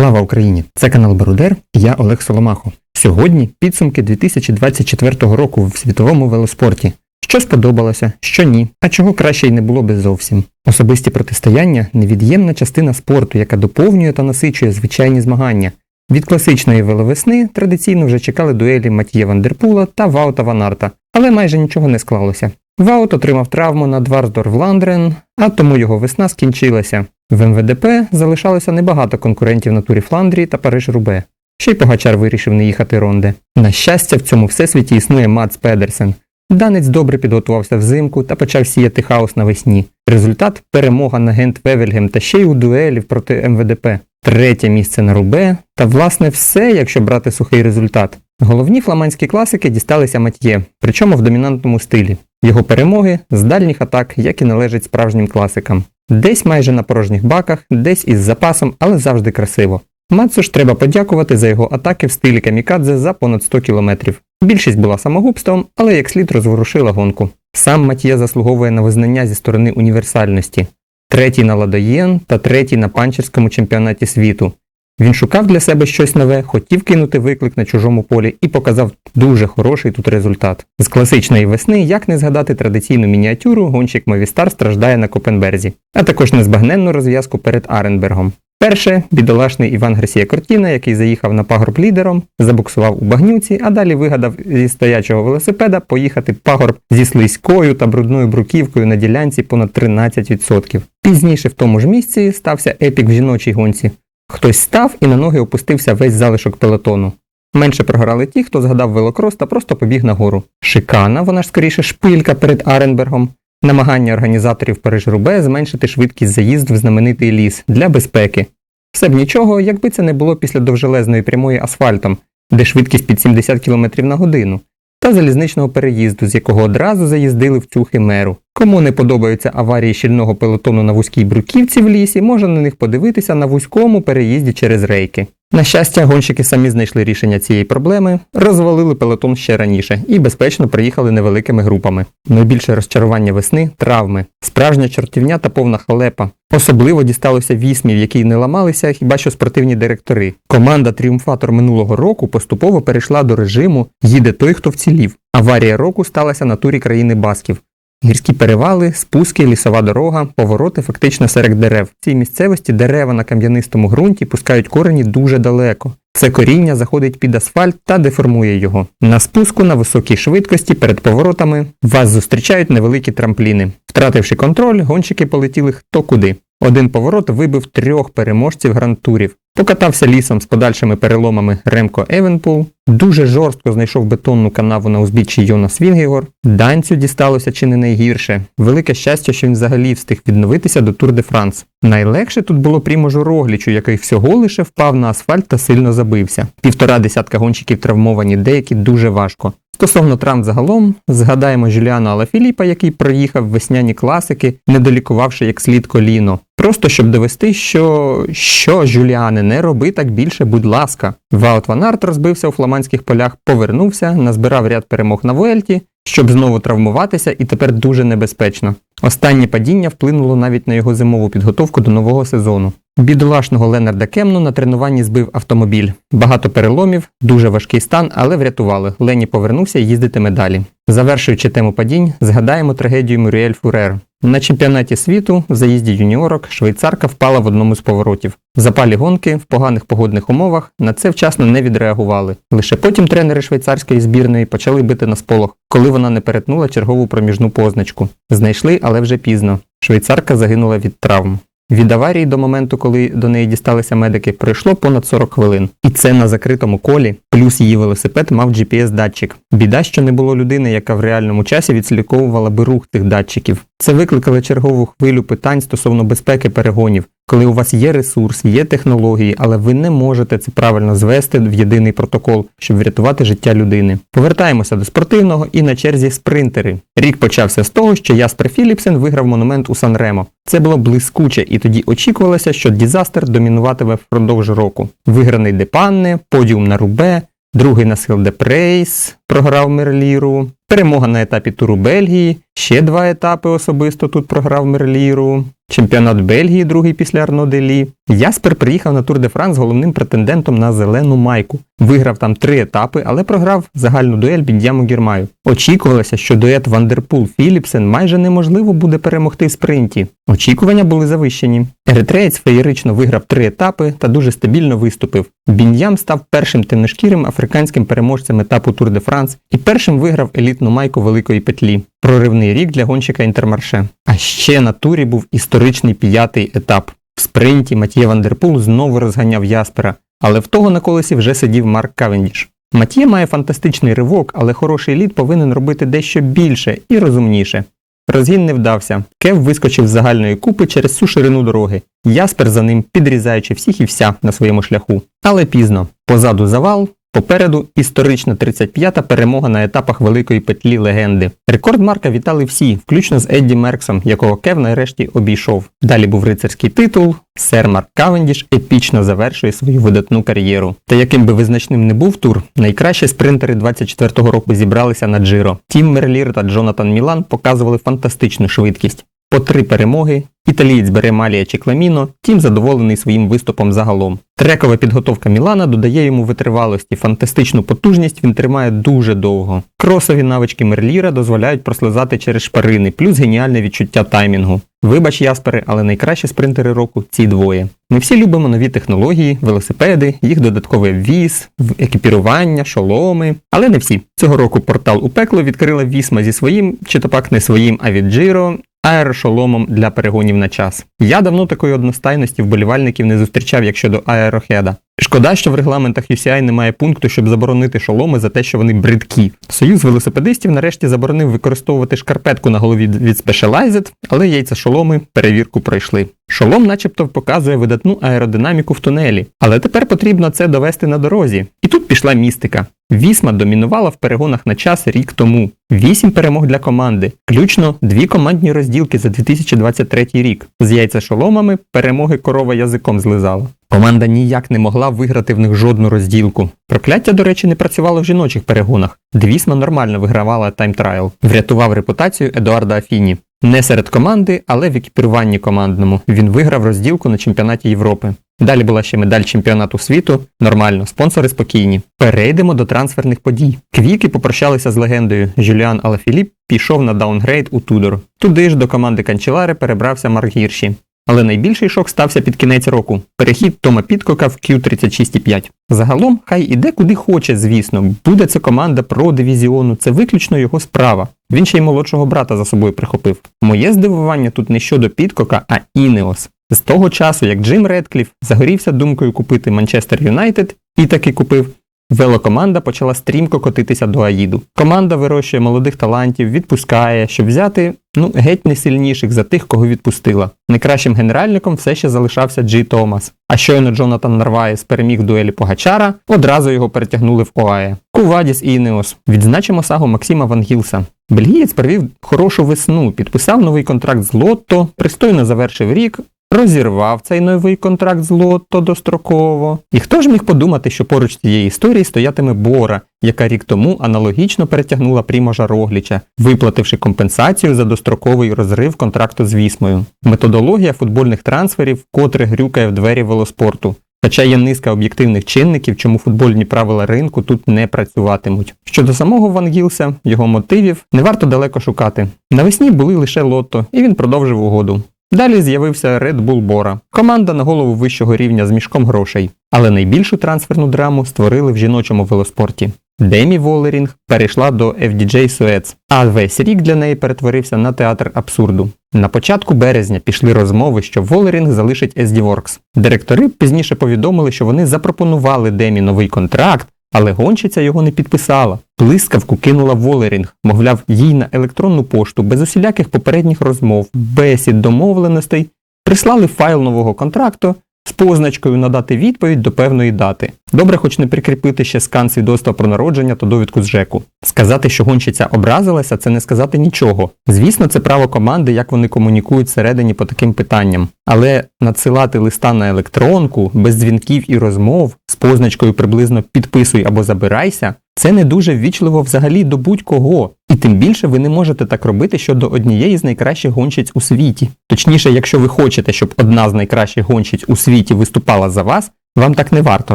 Слава Україні! Це канал Барудер. Я Олег Соломахо. Сьогодні підсумки 2024 року в світовому велоспорті. Що сподобалося, що ні, а чого краще й не було би зовсім. Особисті протистояння невід'ємна частина спорту, яка доповнює та насичує звичайні змагання. Від класичної веловесни традиційно вже чекали дуелі Матія Вандерпула та Ваута Ванарта, але майже нічого не склалося. Ваут отримав травму на Дварсдор Вландрен, а тому його весна скінчилася. В МВДП залишалося небагато конкурентів на турі Фландрії та Париж Рубе. Ще й Погачар вирішив не їхати ронде. На щастя, в цьому всесвіті існує Мац Педерсен. Данець добре підготувався взимку та почав сіяти хаос навесні. Результат перемога на Гент Вевельгем та ще й у дуелів проти МВДП. Третє місце на Рубе, та власне все, якщо брати сухий результат. Головні фламандські класики дісталися Матьє, причому в домінантному стилі. Його перемоги з дальніх атак, як і належить справжнім класикам. Десь майже на порожніх баках, десь із запасом, але завжди красиво. Мацу ж треба подякувати за його атаки в стилі камікадзе за понад 100 кілометрів. Більшість була самогубством, але як слід розворушила гонку. Сам Матьє заслуговує на визнання зі сторони універсальності. Третій на Ладоєн та третій на панчерському чемпіонаті світу. Він шукав для себе щось нове, хотів кинути виклик на чужому полі і показав дуже хороший тут результат. З класичної весни, як не згадати традиційну мініатюру, гонщик Мовістар страждає на Копенберзі, а також незбагненну розв'язку перед Аренбергом. Перше бідолашний Іван Гарсія Кортіна, який заїхав на пагорб лідером, забуксував у багнюці, а далі вигадав зі стоячого велосипеда поїхати пагорб зі слизькою та брудною бруківкою на ділянці понад 13%. Пізніше в тому ж місці стався епік в жіночій гонці. Хтось став і на ноги опустився весь залишок пелотону. Менше програли ті, хто згадав велокрос та просто побіг нагору. Шикана, вона ж скоріше шпилька перед Аренбергом. Намагання організаторів Париж-Рубе зменшити швидкість заїзду в знаменитий ліс для безпеки. Все б нічого, якби це не було після довжелезної прямої асфальтом, де швидкість під 70 км на годину, та залізничного переїзду, з якого одразу заїздили в цю химеру. Кому не подобаються аварії щільного пелотону на вузькій бруківці в лісі, може на них подивитися на вузькому переїзді через рейки. На щастя, гонщики самі знайшли рішення цієї проблеми, розвалили пелотон ще раніше і безпечно приїхали невеликими групами. Найбільше розчарування весни травми, справжня чортівня та повна халепа. Особливо дісталося вісмів, які не ламалися хіба що спортивні директори. Команда тріумфатор минулого року поступово перейшла до режиму Їде той, хто вцілів. Аварія року сталася на турі країни Басків. Гірські перевали, спуски, лісова дорога, повороти фактично серед дерев. В цій місцевості дерева на кам'янистому ґрунті пускають корені дуже далеко. Це коріння заходить під асфальт та деформує його. На спуску на високій швидкості перед поворотами вас зустрічають невеликі трампліни. Втративши контроль, гонщики полетіли хто куди. Один поворот вибив трьох переможців грантурів. Покатався лісом з подальшими переломами Ремко Евенпул, дуже жорстко знайшов бетонну канаву на узбіччі Йонас Вінгегор. Данцю дісталося чи не найгірше. Велике щастя, що він взагалі встиг відновитися до Тур де Франс. Найлегше тут було Пріможу Роглічу, який всього лише впав на асфальт та сильно забився. Півтора десятка гонщиків травмовані, деякі дуже важко. Стосовно травм загалом, згадаємо Жюліана Алафіліпа, який проїхав весняні класики, не долікувавши як слід коліно. Просто щоб довести, що що, Жюліане, не роби так більше, будь ласка. Ваут Ван Арт розбився у фламандських полях, повернувся, назбирав ряд перемог на Вуельті, щоб знову травмуватися, і тепер дуже небезпечно. Останнє падіння вплинуло навіть на його зимову підготовку до нового сезону. Бідолашного Ленарда Кемну на тренуванні збив автомобіль. Багато переломів, дуже важкий стан, але врятували. Лені повернувся і їздитиме далі. Завершуючи тему падінь, згадаємо трагедію Муріель Фурер. На чемпіонаті світу в заїзді юніорок швейцарка впала в одному з поворотів. В запалі гонки в поганих погодних умовах на це вчасно не відреагували. Лише потім тренери швейцарської збірної почали бити на сполох, коли вона не перетнула чергову проміжну позначку. Знайшли, але вже пізно. Швейцарка загинула від травм. Від аварії до моменту, коли до неї дісталися медики, пройшло понад 40 хвилин. І це на закритому колі, плюс її велосипед мав GPS-датчик. Біда, що не було людини, яка в реальному часі відслідковувала би рух цих датчиків. Це викликало чергову хвилю питань стосовно безпеки перегонів, коли у вас є ресурс, є технології, але ви не можете це правильно звести в єдиний протокол, щоб врятувати життя людини. Повертаємося до спортивного і на черзі спринтери. Рік почався з того, що Яспер Філіпсен виграв монумент у Сан-Ремо. Це було блискуче, і тоді очікувалося, що дізастер домінуватиме впродовж року. Виграний Депанне, подіум на Рубе, другий на Схилде Прейс, програв Мерліру. перемога на етапі туру Бельгії, ще два етапи особисто тут програв Мерліру. Чемпіонат Бельгії, другий після Арно Делі. Яспер приїхав на Тур де Франс головним претендентом на зелену майку. Виграв там три етапи, але програв загальну дуель Біндяму Гірмаю. Очікувалося, що дует Вандерпул Філіпсен майже неможливо буде перемогти в спринті. Очікування були завищені. Еритреєць феєрично виграв три етапи та дуже стабільно виступив. Бін'ям став першим темношкірим африканським переможцем етапу Тур де Франс і першим виграв елітну майку великої петлі. Проривний рік для гонщика Інтермарше. А ще на турі був історичний п'ятий етап. В спринті Матіє Вандерпул знову розганяв Яспера, але в того на колесі вже сидів Марк Кавендіш. Матіє має фантастичний ривок, але хороший лід повинен робити дещо більше і розумніше. Розгін не вдався. Кев вискочив з загальної купи через всю ширину дороги. Яспер за ним підрізаючи всіх і вся на своєму шляху. Але пізно. Позаду завал, Попереду історична 35-та перемога на етапах великої петлі легенди. Рекорд Марка вітали всі, включно з Едді Мерксом, якого Кев нарешті обійшов. Далі був рицарський титул. Сер Марк Кавендіш епічно завершує свою видатну кар'єру. Та яким би визначним не був тур, найкращі спринтери 24-го року зібралися на Джиро. Тім Мерлір та Джонатан Мілан показували фантастичну швидкість. По три перемоги, італієць бере Малія Чекламіно, тім задоволений своїм виступом загалом. Трекова підготовка Мілана додає йому витривалості, фантастичну потужність він тримає дуже довго. Кросові навички Мерліра дозволяють прослизати через шпарини, плюс геніальне відчуття таймінгу. Вибач, Яспери, але найкращі спринтери року ці двоє. Ми всі любимо нові технології, велосипеди, їх додатковий віз, екіпірування, шоломи. Але не всі. Цього року портал у пекло відкрила Вісма зі своїм, чи то пак не своїм, а від Джиро, аерошоломом для перегонів на час. Я давно такої одностайності вболівальників не зустрічав як щодо аерохеда. Шкода, що в регламентах UCI немає пункту, щоб заборонити шоломи за те, що вони бридкі. Союз велосипедистів нарешті заборонив використовувати шкарпетку на голові від Specialized, але яйця шоломи перевірку пройшли. Шолом начебто показує видатну аеродинаміку в тунелі, але тепер потрібно це довести на дорозі. І тут пішла містика. Вісма домінувала в перегонах на час рік тому. Вісім перемог для команди, включно дві командні розділки за 2023 рік. З яйця шоломами перемоги корова язиком злизала. Команда ніяк не могла виграти в них жодну розділку. Прокляття, до речі, не працювало в жіночих перегонах. Двісма нормально вигравала тайм-трайл. Врятував репутацію Едуарда Афіні. Не серед команди, але в екіпіруванні командному. Він виграв розділку на чемпіонаті Європи. Далі була ще медаль чемпіонату світу. Нормально, спонсори спокійні. Перейдемо до трансферних подій. Квіки попрощалися з легендою. Жюліан Алафіліп пішов на даунгрейд у Тудор. Туди ж до команди Канчелари перебрався Марк Гірші. Але найбільший шок стався під кінець року. Перехід Тома Підкока в Q36,5. Загалом, хай іде куди хоче, звісно. Буде це команда про дивізіону, це виключно його справа. Він ще й молодшого брата за собою прихопив. Моє здивування тут не щодо Підкока, а Інеос. З того часу, як Джим Редкліф загорівся думкою купити Манчестер Юнайтед і таки купив, велокоманда почала стрімко котитися до Аїду. Команда вирощує молодих талантів, відпускає, щоб взяти ну, геть не сильніших за тих, кого відпустила. Найкращим генеральником все ще залишався Джі Томас. А щойно Джонатан Нарваєс переміг дуелі Погачара, одразу його перетягнули в ОАЕ. Кувадіс і Інеос. Відзначимо сагу Максима Ван Гілса. Бельгієць провів хорошу весну, підписав новий контракт з Лотто, пристойно завершив рік, розірвав цей новий контракт з Лотто достроково. І хто ж міг подумати, що поруч цієї історії стоятиме Бора, яка рік тому аналогічно перетягнула Пріможа Рогліча, виплативши компенсацію за достроковий розрив контракту з Вісмою. Методологія футбольних трансферів котре грюкає в двері велоспорту. Хоча є низка об'єктивних чинників, чому футбольні правила ринку тут не працюватимуть. Щодо самого Ван Гілса, його мотивів не варто далеко шукати. Навесні були лише лотто, і він продовжив угоду. Далі з'явився Red Bull Bora, команда на голову вищого рівня з мішком грошей. Але найбільшу трансферну драму створили в жіночому велоспорті. Демі Волерінг перейшла до FDJ Suez, а весь рік для неї перетворився на театр абсурду. На початку березня пішли розмови, що Волерінг залишить SD Works. Директори пізніше повідомили, що вони запропонували Демі новий контракт, але гонщиця його не підписала. Блискавку кинула Волерінг, мовляв, їй на електронну пошту без усіляких попередніх розмов, бесід, домовленостей, прислали файл нового контракту з позначкою надати відповідь до певної дати. Добре, хоч не прикріпити ще скан свідоцтва про народження та довідку з ЖЕКу. Сказати, що гонщиця образилася, це не сказати нічого. Звісно, це право команди, як вони комунікують всередині по таким питанням. Але надсилати листа на електронку без дзвінків і розмов з позначкою приблизно підписуй або забирайся. Це не дуже ввічливо взагалі до будь-кого. І тим більше ви не можете так робити щодо однієї з найкращих гонщиць у світі. Точніше, якщо ви хочете, щоб одна з найкращих гонщиць у світі виступала за вас, вам так не варто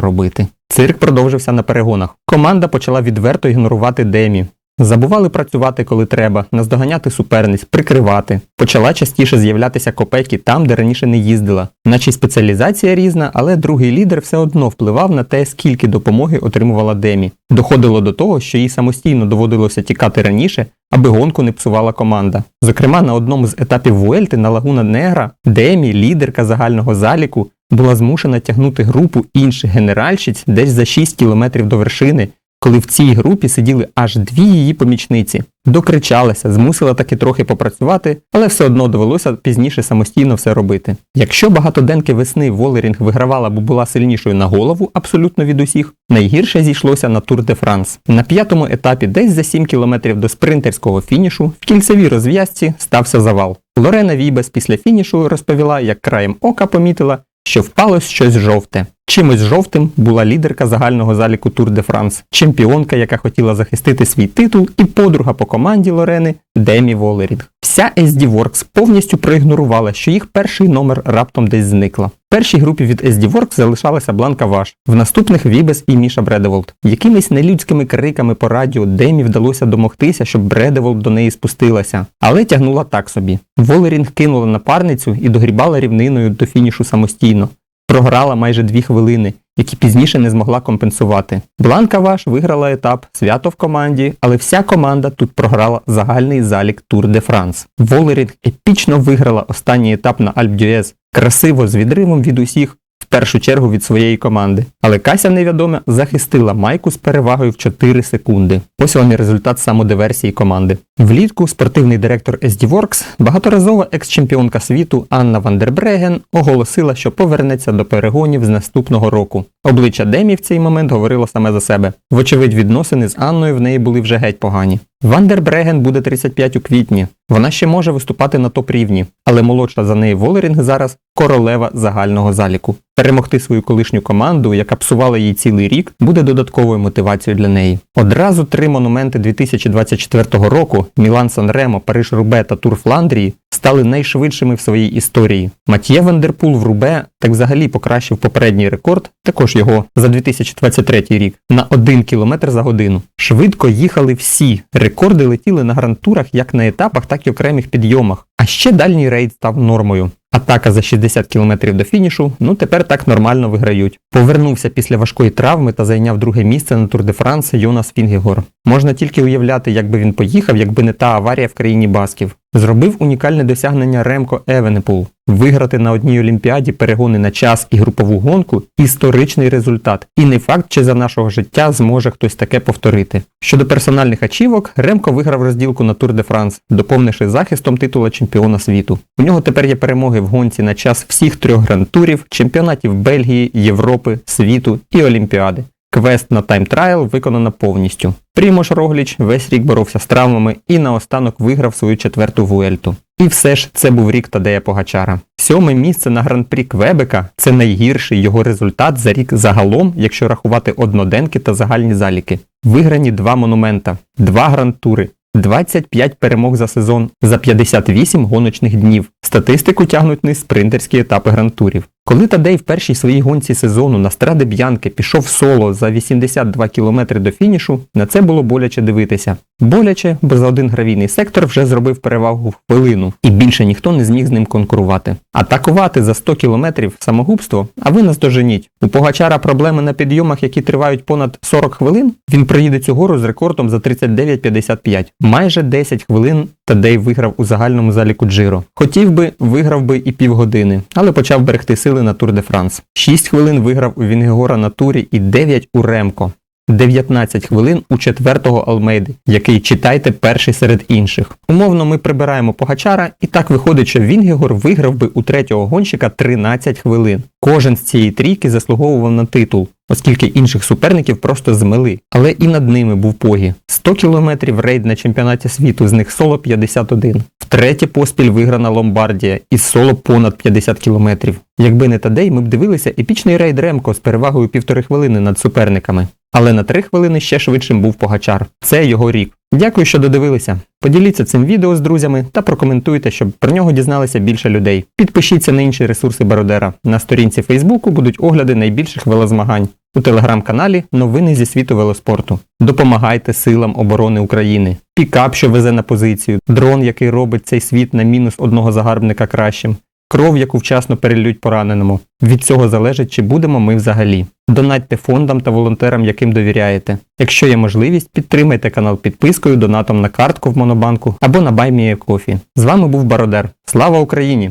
робити. Цирк продовжився на перегонах. Команда почала відверто ігнорувати Демі. Забували працювати, коли треба, наздоганяти суперниць, прикривати. Почала частіше з'являтися копеки там, де раніше не їздила. Наче спеціалізація різна, але другий лідер все одно впливав на те, скільки допомоги отримувала Демі. Доходило до того, що їй самостійно доводилося тікати раніше, аби гонку не псувала команда. Зокрема, на одному з етапів Вуельти на Лагуна Негра Демі, лідерка загального заліку, була змушена тягнути групу інших генеральщиць десь за 6 кілометрів до вершини, коли в цій групі сиділи аж дві її помічниці. Докричалася, змусила таки трохи попрацювати, але все одно довелося пізніше самостійно все робити. Якщо багатоденки весни Волерінг вигравала, бо була сильнішою на голову абсолютно від усіх, найгірше зійшлося на Тур де Франс. На п'ятому етапі, десь за 7 кілометрів до спринтерського фінішу, в кільцевій розв'язці стався завал. Лорена Вібес після фінішу розповіла, як краєм ока помітила, що впало щось жовте. Чимось жовтим була лідерка загального заліку Тур де Франс, чемпіонка, яка хотіла захистити свій титул, і подруга по команді Лорени Демі Волерінг. Вся SD Works повністю проігнорувала, що їх перший номер раптом десь зникла. Першій групі від SD Works залишалася Бланка Ваш, в наступних Вібес і Міша Бредеволд. Якимись нелюдськими криками по радіо Демі вдалося домогтися, щоб Бредеволд до неї спустилася, але тягнула так собі. Волерінг кинула напарницю і догрібала рівниною до фінішу самостійно. Програла майже дві хвилини, які пізніше не змогла компенсувати. Бланка Ваш виграла етап свято в команді, але вся команда тут програла загальний залік Тур де Франс. Волерінг епічно виграла останній етап на Альп Дюез, красиво з відривом від усіх, першу чергу від своєї команди. Але Кася невідоме захистила майку з перевагою в 4 секунди. Ось вам і результат самодиверсії команди. Влітку спортивний директор SD Works, багаторазова екс-чемпіонка світу Анна Вандербреген оголосила, що повернеться до перегонів з наступного року. Обличчя Демі в цей момент говорило саме за себе. Вочевидь, відносини з Анною в неї були вже геть погані. Вандербреген буде 35 у квітні. Вона ще може виступати на топ-рівні, але молодша за неї Волерінг зараз королева загального заліку. Перемогти свою колишню команду, яка псувала їй цілий рік, буде додатковою мотивацією для неї. Одразу три монументи 2024 року Мілан Санремо, Париж Рубе та Тур Фландрії стали найшвидшими в своїй історії. Матьє Вандерпул в Рубе так взагалі покращив попередній рекорд, також його за 2023 рік, на 1 км за годину. Швидко їхали всі. Рекорди летіли на грантурах як на етапах, так і окремих підйомах. А ще дальній рейд став нормою. Атака за 60 км до фінішу, ну тепер так нормально виграють. Повернувся після важкої травми та зайняв друге місце на Тур де Франс Йонас Фінгегор. Можна тільки уявляти, як би він поїхав, якби не та аварія в країні басків. Зробив унікальне досягнення Ремко Евенепул. Виграти на одній олімпіаді перегони на час і групову гонку історичний результат. І не факт, чи за нашого життя зможе хтось таке повторити. Щодо персональних ачівок, Ремко виграв розділку на Тур де Франс, доповнивши захистом титула чемпіона світу. У нього тепер є перемоги в гонці на час всіх трьох гран-турів, чемпіонатів Бельгії, Європи, світу і Олімпіади. Квест на тайм-трайл виконано повністю. Прімош Рогліч весь рік боровся з травмами і наостанок виграв свою четверту вуельту. І все ж це був рік Тадея Погачара. Сьоме місце на гран-прі Квебека це найгірший його результат за рік загалом, якщо рахувати одноденки та загальні заліки. Виграні два монумента, два гран-тури, 25 перемог за сезон за 58 гоночних днів. Статистику тягнуть не спринтерські етапи гран-турів. Коли Тадей в першій своїй гонці сезону на Страде Б'янки пішов соло за 82 км до фінішу, на це було боляче дивитися. Боляче, бо за один гравійний сектор вже зробив перевагу в хвилину, і більше ніхто не зміг з ним конкурувати. Атакувати за 100 км самогубство, а ви нас доженіть. У Погачара проблеми на підйомах, які тривають понад 40 хвилин. Він проїде цю гору з рекордом за 39,55. Майже 10 хвилин Тадей виграв у загальному заліку Джиро. Хотів би, виграв би і півгодини, але почав берегти сили на Тур де Франс. 6 хвилин виграв у Вінгегора на турі і 9 у Ремко. 19 хвилин у четвертого Алмейди, який читайте перший серед інших. Умовно ми прибираємо Погачара, і так виходить, що Вінгегор виграв би у третього гонщика 13 хвилин. Кожен з цієї трійки заслуговував на титул, оскільки інших суперників просто змили. Але і над ними був погі. 100 кілометрів рейд на чемпіонаті світу, з них соло 51. Втретє поспіль виграна Ломбардія із соло понад 50 кілометрів. Якби не Тадей, ми б дивилися епічний рейд Ремко з перевагою півтори хвилини над суперниками. Але на три хвилини ще швидшим був Погачар. Це його рік. Дякую, що додивилися. Поділіться цим відео з друзями та прокоментуйте, щоб про нього дізналися більше людей. Підпишіться на інші ресурси Бародера. На сторінці Фейсбуку будуть огляди найбільших велозмагань. У телеграм-каналі Новини зі світу велоспорту. Допомагайте силам оборони України. Пікап, що везе на позицію, дрон, який робить цей світ на мінус одного загарбника кращим. Кров, яку вчасно перельють пораненому. Від цього залежить, чи будемо ми взагалі. Донатьте фондам та волонтерам, яким довіряєте. Якщо є можливість, підтримайте канал підпискою, донатом на картку в Монобанку або на BuyMeACoffee. З вами був Бародер. Слава Україні!